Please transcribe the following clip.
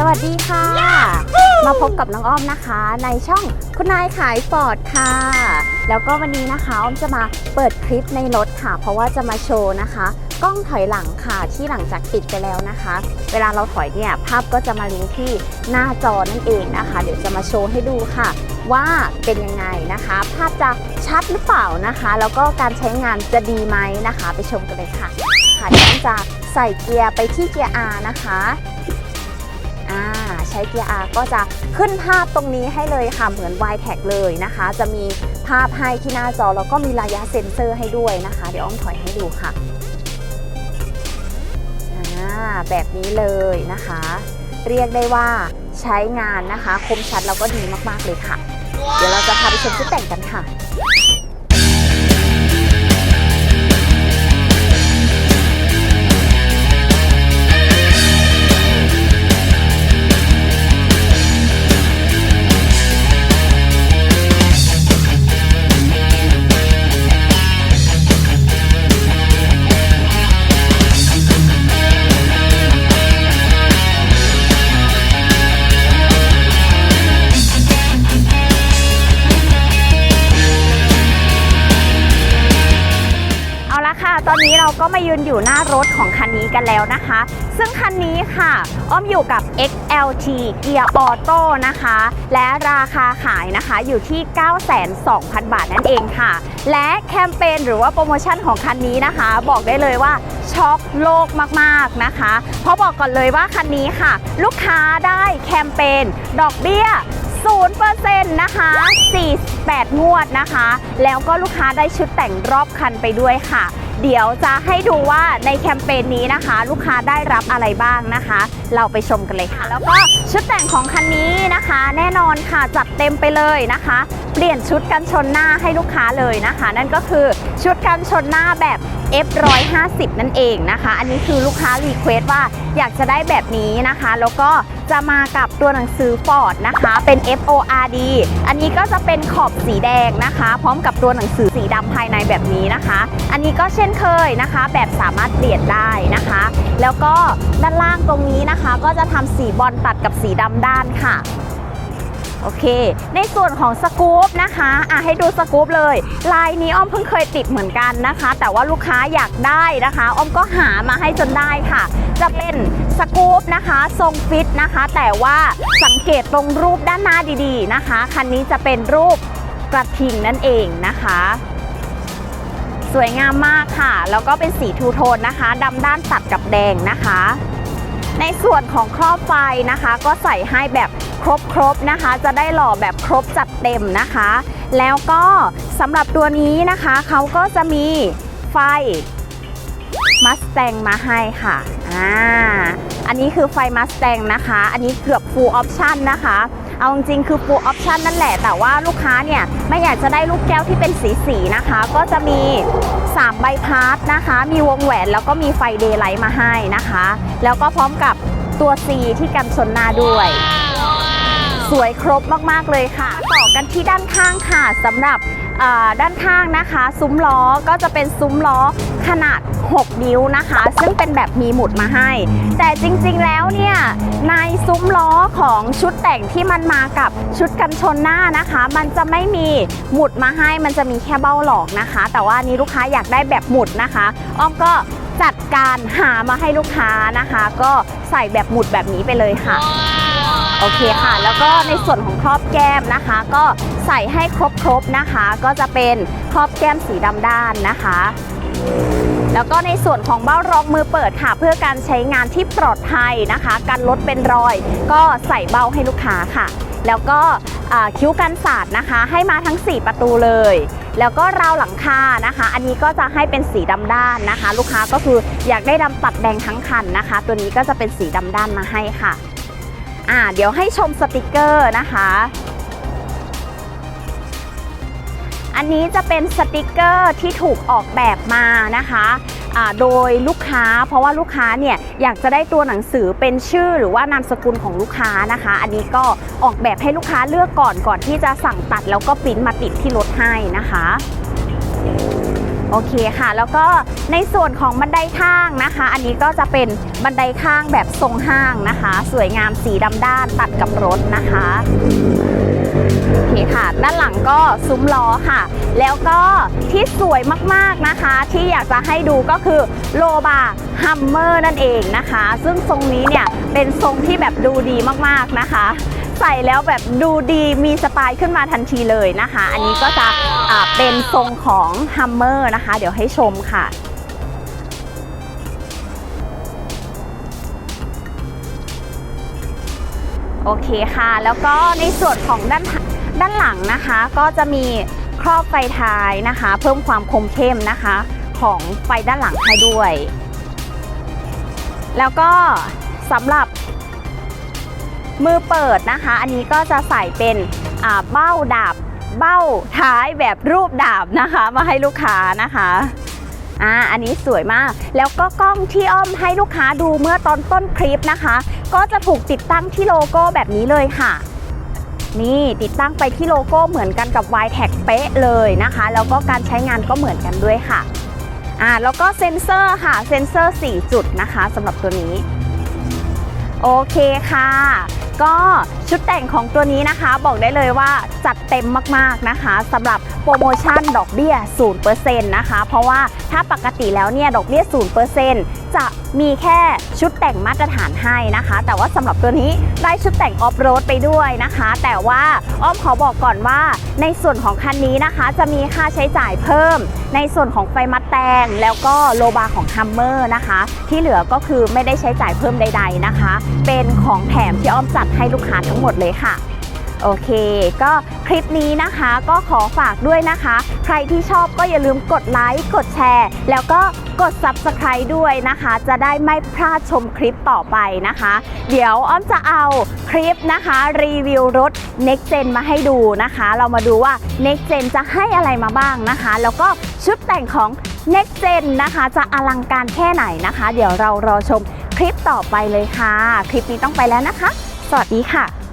สวัสดีค่ะ มาพบกับน้องอ้อมนะคะ ในช่องคุณนายขายฟอร์ดค่ะ แล้วก็วันนี้นะคะอ้อมจะมาเปิดคลิปในรถค่ะ เพราะว่าจะมาโชว์นะคะ กล้องถอยหลังค่ะที่หลังจากติดไปแล้วนะคะ เวลาเราถอยเนี่ยภาพก็จะมาลิงก์ที่หน้าจอนั่นเองนะคะ เดี๋ยวจะมาโชว์ให้ดูค่ะ ว่าเป็นยังไงนะคะ ภาพจะชัดหรือเปล่านะคะ แล้วก็การใช้งานจะดีไหมนะคะ ไปชมกันเลยค่ะค่ะเดี๋ยวอ้อมจะใส่เกียร์ไปที่เกียร์ R นะคะอ่า ใช้เกียร์ R ก็จะขึ้นภาพตรงนี้ให้เลยค่ะ เหมือน y t a g เลยนะคะ จะมีภาพให้ที่หน้าจอแล้วก็มีระยะเซ็นเซอร์ให้ด้วยนะคะ เดี๋ยวอ้อมถอยให้ดูค่ะแบบนี้เลยนะคะ เรียกได้ว่าใช้งานนะคะ คมชัดแล้วก็ดีมากๆเลยค่ะ เดี๋ยวเราจะพาไปชมชุดแต่งกันค่ะ ตอนนี้เราก็มายืนอยู่หน้ารถของคันนี้กันแล้วนะคะ ซึ่งคันนี้ค่ะ อ้อมอยู่กับ XLT เกียร์ออโต้นะคะ และราคาขายนะคะอยู่ที่9,200,000 บาทนั่นเองค่ะ และแคมเปญหรือว่าโปรโมชั่นของคันนี้นะคะ บอกได้เลยว่าช็อกโลกมากๆนะคะ เพราะบอกก่อนเลยว่าคันนี้ค่ะ ลูกค้าได้แคมเปญดอกเบี้ย 0%นะคะ 48 งวดนะคะ แล้วก็ลูกค้าได้ชุดแต่งรอบคันไปด้วยค่ะ เดี๋ยวจะให้ดูว่าในแคมเปญนี้นะคะ ลูกค้าได้รับอะไรบ้างนะคะ เราไปชมกันเลยค่ะ แล้วก็ชุดแต่งของคันนี้นะคะ แน่นอนค่ะจัดเต็มไปเลยนะคะ เปลี่ยนชุดกันชนหน้าให้ลูกค้าเลยนะคะ นั่นก็คือชุดกันชนหน้าแบบ F150 นั่นเองนะคะ อันนี้คือลูกค้ารีเควสว่าอยากจะได้แบบนี้นะคะ แล้วก็จะมากับตัวหนังสือ Ford นะคะ เป็น FORD อันนี้ก็จะเป็นขอบสีแดงนะคะ พร้อมกับตัวหนังสือสีดำภายในแบบนี้นะคะ อันนี้ก็เช่นเคยนะคะ แบบสามารถเปลี่ยนได้นะคะ แล้วก็ด้านล่างตรงนี้นะคะ ก็จะทำสีบอลตัดกับสีดำด้านค่ะ โอเค ในส่วนของสกู๊ปนะคะอะให้ดูสกู๊ปเลย ลายนี้อ้อมเพิ่งเคยติดเหมือนกันนะคะ แต่ว่าลูกค้าอยากได้นะคะ อ้อมก็หามาให้จนได้ค่ะ จะเป็นสกู๊ปนะคะทรงฟิตนะคะ แต่ว่าสังเกตตรงรูปด้านหน้าดีๆนะคะ คันนี้จะเป็นรูปกระทิงนั่นเองนะคะ สวยงามมากค่ะ แล้วก็เป็นสีทูโทนนะคะดำด้านตัดกับแดงนะคะ ในส่วนของครอบไฟนะคะ ก็ใส่ให้แบบครบๆนะคะ จะได้หล่อแบบครบจัดเต็มนะคะ แล้วก็สำหรับตัวนี้นะคะเขาก็จะมีไฟมัสแตงมาให้ค่ะอ่าอันนี้คือไฟมัสแตงนะคะ อันนี้เกือบฟูลออปชั่นนะคะ เอาจริงๆคือ full option นั่นแหละ แต่ว่าลูกค้าเนี่ยไม่อยากจะได้ลูกแก้วที่เป็นสีๆนะคะ ก็จะมี 3 ใบพาสนะคะ มีวงแหวนแล้วก็มีไฟเดย์ไลท์มาให้นะคะ แล้วก็พร้อมกับตัว C ที่กันชนหน้าด้วย สวยครบมาก ๆ เลยค่ะ ต่อกันที่ด้านข้างค่ะสำหรับเอ่อ ด้านข้างนะคะซุ้มล้อก็จะเป็นซุ้มล้อขนาด 6 นิ้วนะคะ ซึ่งเป็นแบบมีหมุดมาให้ แต่จริงๆแล้วเนี่ยในซุ้มล้อของชุดแต่งที่มันมากับชุดกันชนหน้านะคะ มันจะไม่มีหมุดมาให้มันจะมีแค่เบ้าหลอกนะคะ แต่ว่านนี้ลูกค้าอยากได้แบบหมุดนะคะอ้อมก็จัดการหามาให้ลูกค้านะคะ ก็ใส่แบบหมุดแบบนี้ไปเลยค่ะ โอเคค่ะ แล้วก็ในส่วนของครอบแก้มนะคะ ก็ใส่ให้ครบๆนะคะ ก็จะเป็นครอบแก้มสีดำด้านนะคะ แล้วก็ในส่วนของเบ้ารองมือเปิดค่ะ เพื่อการใช้งานที่ปลอดภัยนะคะการลดเป็นรอย ก็ใส่เบ้าให้ลูกค้าค่ะ แล้วก็คิ้วกันสาดนะคะ ให้มาทั้ง 4 ประตูเลย แล้วก็ราวหลังคานะคะ อันนี้ก็จะให้เป็นสีดำด้านนะคะ ลูกค้าก็คืออยากได้ดำตัดแดงทั้งคันนะคะ ตัวนี้ก็จะเป็นสีดำด้านมาให้ค่ะ อ่าเดี๋ยวให้ชมสติกเกอร์นะคะ อันนี้จะเป็นสติกเกอร์ที่ถูกออกแบบมานะคะโดยลูกค้าเพราะว่าลูกค้าเนี่ยอยากจะได้ตัวหนังสือเป็นชื่อหรือว่านามสกุลของลูกค้านะคะ อันนี้ก็ออกแบบให้ลูกค้าเลือกก่อนก่อนที่จะสั่งตัดแล้วก็ปริ้นมาติดที่รถให้นะคะ โอเคค่ะ แล้วก็ในส่วนของบันไดข้างนะคะ อันนี้ก็จะเป็นบันไดข้างแบบทรงห้างนะคะ สวยงามสีดำด้านตัดกับรถนะคะโอเคค่ะ ด้านหลังก็ซุ้มล้อค่ะ แล้วก็ที่สวยมากๆนะคะ ที่อยากจะให้ดูก็คือโลบาฮัมเมอร์นั่นเองนะคะ ซึ่งทรงนี้เนี่ยเป็นทรงที่แบบดูดีมากๆนะคะ ใส่แล้วแบบดูดีมีสไตล์ขึ้นมาทันทีเลยนะคะ อันนี้ก็จะอ่าเป็นทรงของฮัมเมอร์นะคะ เดี๋ยวให้ชมค่ะโอเคค่ะ แล้วก็ในส่วนของด้านด้านหลังนะคะ ก็จะมีครอบไฟท้ายนะคะ เพิ่มความคมเข้มนะคะ ของไฟด้านหลังให้ด้วย แล้วก็สำหรับ มือเปิดนะคะ อันนี้ก็จะใส่เป็นอ่าเบ้าดาบเบ้าท้ายแบบรูปดาบนะคะ มาให้ลูกค้านะคะอ่าอันนี้สวยมาก แล้วก็กล้องที่อ้อมให้ลูกค้าดูเมื่อตอนต้นคลิปนะคะ ก็จะถูกติดตั้งที่โลโก้แบบนี้เลยค่ะ นี่ติดตั้งไปที่โลโก้เหมือนกันกับ y t a g เป๊ะเลยนะคะ แล้วก็การใช้งานก็เหมือนกันด้วยค่ะอ่าแล้วก็เซ็นเซอร์ค่ะ เซ็นเซอร์ 4 จุดนะคะสำหรับตัวนี้ โอเคค่ะ ก็ชุดแต่งของตัวนี้นะคะบอกได้เลยว่าจัดเต็มมากๆนะคะสำหรับโปรโมชั่นดอกเบี้ย 0%นะคะ เพราะว่าถ้าปกติแล้วเนี่ยดอกเบี้ย 0%จะมีแค่ชุดแต่งมาตรฐานให้นะคะ แต่ว่าสำหรับตัวนี้ได้ชุดแต่งออฟโรดไปด้วยนะคะ แต่ว่าอ้อมขอบอกก่อนว่า ในส่วนของคันนี้นะคะ จะมีค่าใช้จ่ายเพิ่ม ในส่วนของไฟมัดแตงแล้วก็โลบาของฮัมเมอร์นะคะ ที่เหลือก็คือไม่ได้ใช้จ่ายเพิ่มใด ๆนะคะ เป็นของแถมที่อ้อมจัดให้ลูกค้าทั้งหมดเลยค่ะ โอเค ก็คลิปนี้นะคะก็ขอฝากด้วยนะคะ ใครที่ชอบก็อย่าลืมกดไลค์ กดแชร์ แล้วก็กด Subscribe ด้วยนะคะ จะได้ไม่พลาดชมคลิปต่อไปนะคะ เดี๋ยวอ้อมจะเอาคลิปนะคะ รีวิวรถ Next Gen มาให้ดูนะคะ เรามาดูว่า Next Gen จะให้อะไรมาบ้างนะคะ แล้วก็ชุดแต่งของ Next Gen นะคะ จะอลังการแค่ไหนนะคะ เดี๋ยวเรารอชมคลิปต่อไปเลยค่ะ คลิปนี้ต้องไปแล้วนะคะ สวัสดีค่ะ